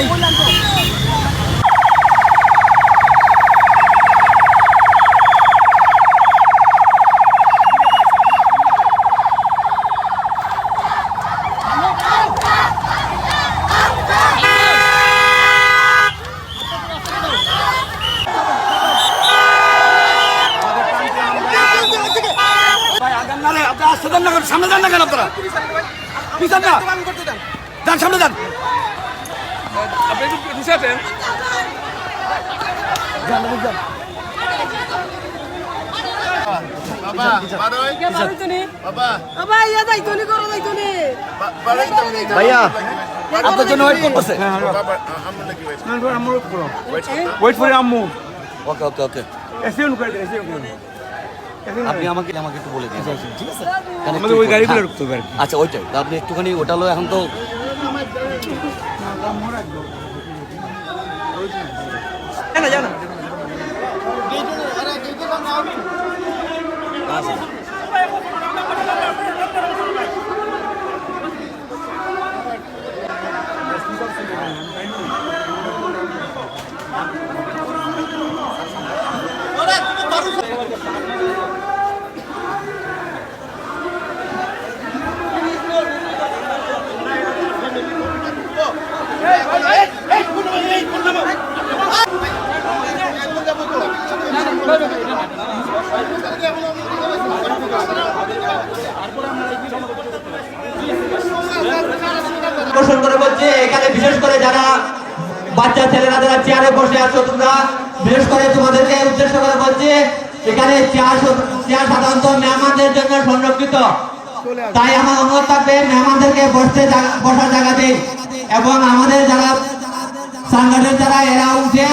নাই সামনে যান না কেন আপনারা? সামনে যান যান সামনে যান। আপনি একটু পিছিয়ে আছেন। ভাইয়া আপনার জন্য ওয়েট করতেছে। ওয়েট ফর আম্মু। ওকে ওকে ওকে করে করে আপনি আমাকে আমাকে একটু বলে দিন। ঠিক আছে? আমাদের ওই গাড়িগুলো। হবে আচ্ছা ওইটাই। তা আপনি একটুখানি ওটা লো এখন তো জানা যাও আকর্ষণ বলছে এখানে বিশেষ করে যারা বাচ্চা ছেলেরা যারা চেয়ারে বসে আছো তোমরা, বিশেষ করে তোমাদেরকে উদ্দেশ্য করে বলছে, এখানে চেয়ার চেয়ার সাধারণত মেহমানদের জন্য সংরক্ষিত। তাই আমার অনুরোধ থাকবে, মেহমানদেরকে বসতে বসার জায়গা দিন। এবং আমাদের যারা সাংগঠনের যারা, এরা উঠে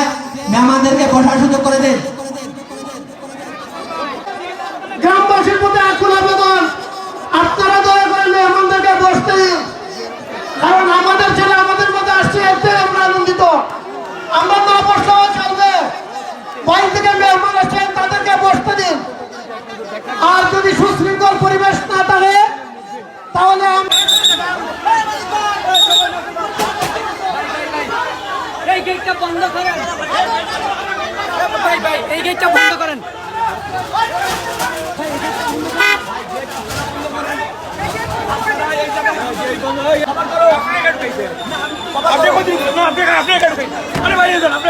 মেহমানদেরকে বসার সুযোগ করে দিন গ্রামবাসীর প্রতি আকুল আবেদন আপনারা দয়া করে মেহমানদেরকে বসতে দিন কারণ আমাদের ছেলে আমাদের মধ্যে আসছে এতে আমরা আনন্দিত আমরা না বসলেও চলবে বাইরে থেকে মেহমান আসছেন তাদেরকে বসতে দিন আর যদি সুশৃঙ্খল পরিবেশ না থাকে তাহলে আমরা এই গেটটা বন্ধ করেন। ভাই ভাই এই গেটটা বন্ধ করেন। আপনি আপনি আপনি কাটবে আরে ভাই আপনি